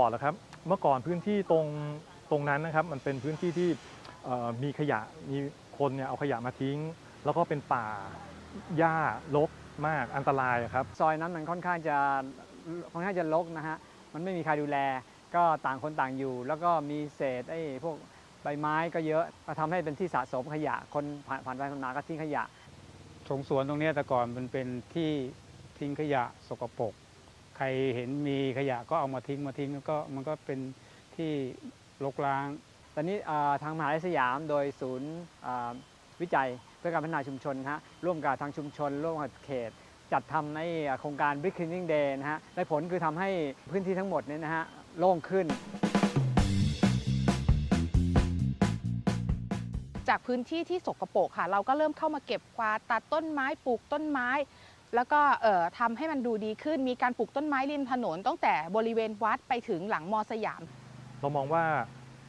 อครับ เมื่อก่อนพื้นที่ตรงตรงนั้นนะครับ มันเป็นพื้นที่ที่เอ่อมีขยะมีคนเนี่ยเอาขยะมาทิ้ง แล้วก็เป็นป่าหญ้ารกมากอันตรายอะครับ ซอยนั้นมันค่อนข้างจะค่อนข้างจะรกนะฮะมันไม่มีใครดูแล ก็ต่างคนต่างอยู่ แล้วก็มีเศษไอ้พวกใบไม้ก็เยอะก็ทำให้เป็นที่สะสมขยะ คนผ่านผ่านไปผ่านมาก็ทิ้งขยะตรงสวนตรงเนี้ยแต่ก่อนมันเป็นที่ทิ้งขยะสกปรก ใครเห็นมีขยะก็เอามาทิ้งมาทิ้งแล้วก็มันก็เป็นที่รกร้าง ตอนนี้อ่าทางมหาวิทยาลัยสยามโดยศูนย์อ่าวิจัยเพื่อการพัฒนาชุมชนนะฮะร่วมกับทางชุมชน ร่วมกับเขต จัดทำในโครงการ Brick Cleaning Day นะฮะได้ผลคือทำให้พื้นที่ทั้งหมดเนี่ยนะฮะโล่งขึ้น จากพื้นที่ที่สกปรกค่ะ เราก็เริ่มเข้ามาเก็บกวาดตัดต้นไม้ปลูกต้นไม้ แล้วก็เอ่อทำให้มันดูดีขึ้น มีการปลูกต้นไม้ริมถนนตั้งแต่บริเวณวัดไปถึงหลังมอสยาม เรามองว่า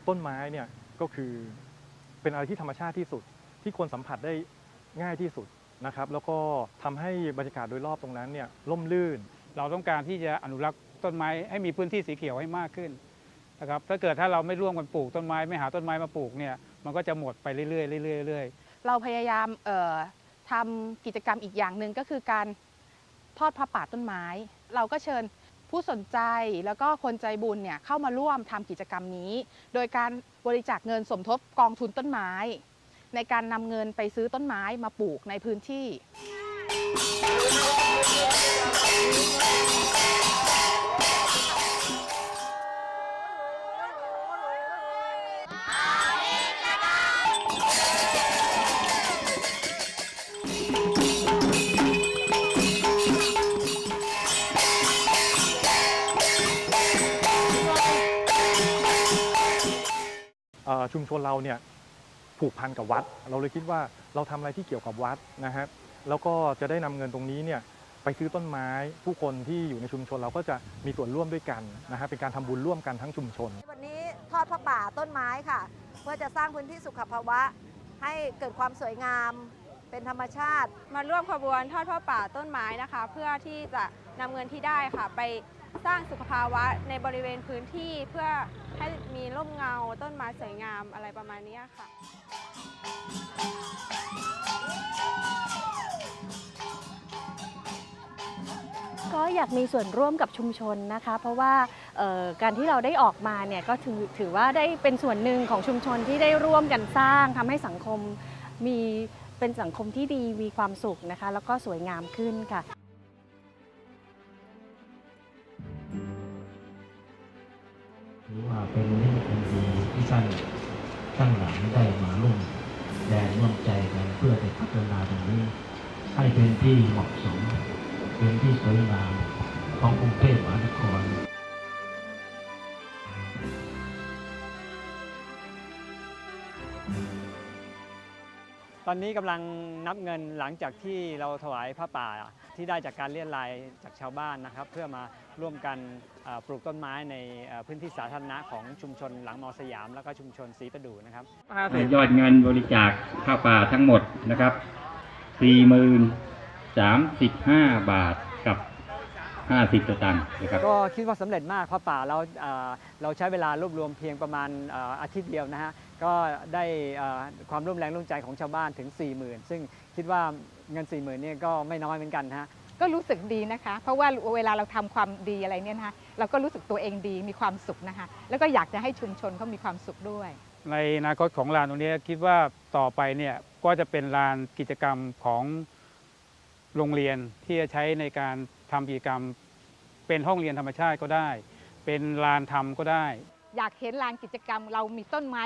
ต้นไม้เนี่ยก็คือเป็นอะไรที่ธรรมชาติที่สุด ที่คนสัมผัสได้ง่ายที่สุดนะครับ แล้วก็ทำให้บรรยากาศโดยรอบตรงนั้นเนี่ยร่มรื่น เราต้องการที่จะอนุรักษ์ต้นไม้ให้มีพื้นที่สีเขียวให้มากขึ้นนะครับถ้าเกิดถ้าเราไม่ร่วมกันปลูกต้นไม้ไม่หาต้นไม้มาปลูกเนี่ยมันก็จะหมดไปเรื่อยๆเรื่อยๆเรื่อยๆเราพยายามเอ่อ ทำกิจกรรมอีกอย่างหนึ่งก็คือการทอดผ้าป่าต้นไม้ เราก็เชิญผู้สนใจแล้วก็คนใจบุญเนี่ยเข้ามาร่วมทำกิจกรรมนี้ โดยการบริจาคเงินสมทบกองทุนต้นไม้ ในการนำเงินไปซื้อต้นไม้มาปลูกในพื้นที่เชุมชนเราเนี่ยผูกพันกับวัด เราเลยคิดว่าเราทำอะไรที่เกี่ยวกับวัดนะฮะแล้วก็จะได้นำเงินตรงนี้เนี่ยไปซื้อต้นไม้ ผู้คนที่อยู่ในชุมชนเราก็จะมีส่วนร่วมด้วยกันนะฮะเป็นการทำบุญร่วมกันทั้งชุมชน วันนี้ทอดผ้าป่าต้นไม้ค่ะ เพื่อจะสร้างพื้นที่สุขภาวะ ให้เกิดความสวยงามเป็นธรรมชาติ มาร่วมขบวนทอดผ้าป่าต้นไม้นะคะ เพื่อที่จะนำเงินที่ได้ค่ะไป สร้างสุขภาวะในบริเวณพื้นที่เพื่อให้มีร่มเงาต้นไม้สวยงามอะไรประมาณนี้ค่ะ ก็อยากมีส่วนร่วมกับชุมชนนะคะ เพราะว่าการที่เราได้ออกมาเนี่ยก็ถือถือว่าได้เป็นส่วนหนึ่งของชุมชนที่ได้ร่วมกันสร้างทำให้สังคมมีเป็นสังคมที่ดีมีความสุขนะคะ แล้วก็สวยงามขึ้นค่ะ ตั้งหลังได้มาร่วมแรงร่วมใจกันเพื่อจะพัฒนาตรงนี้ ให้เป็นที่เหมาะสม เป็นที่สวยงามของกรุงเทพมหานคร อนนี้กำลังนับเงินหลังจากที่เราถวายผ้าป่าที่ได้จากการเลี้ยรายจากชาวบ้านนะครับ เพื่อมาร่วมกันปลูกต้นไม้ในพื้นที่สาธารณะของชุมชนหลังมอสยาม แล้วก็ชุมชนศรีประดู่นะครับยอดเงินบริจาคผ้าป่าทั้งหมดนะครับ 40,035 บาทกับ 50 สตางค์นะครับก็คิดว่าสำเร็จมากผ้าป่าเราเอ่อเราใช้เวลารวบรวมเพียงประมาณเอ่ออาทิตย์เดียวนะฮะก็ได้เอ่อความร่วมแรงร่วมใจของชาวบ้านถึง 40,000 ซึ่งคิดว่าเงิน 40,000เนี่ยก็ไม่น้อยเหมือนกันนะฮะก็รู้สึกดีนะคะ เพราะว่าเวลาเราทำความดีอะไรเนี่ยนะคะเราก็รู้สึกตัวเองดีมีความสุขนะคะ แล้วก็อยากจะให้ชุมชนเขามีความสุขด้วย ในอนาคตของลานตรงนี้คิดว่าต่อไปเนี่ยก็จะเป็นลานกิจกรรมของโรงเรียนที่จะใช้ในการ ทำกิจกรรม เป็นห้องเรียนธรรมชาติก็ได้ เป็นลานทำก็ได้ อยากเห็นลานกิจกรรมเรามีต้นไม้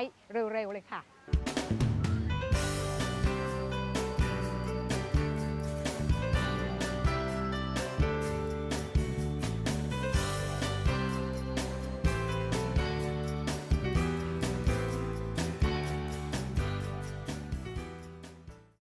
เร็วๆเลยค่ะ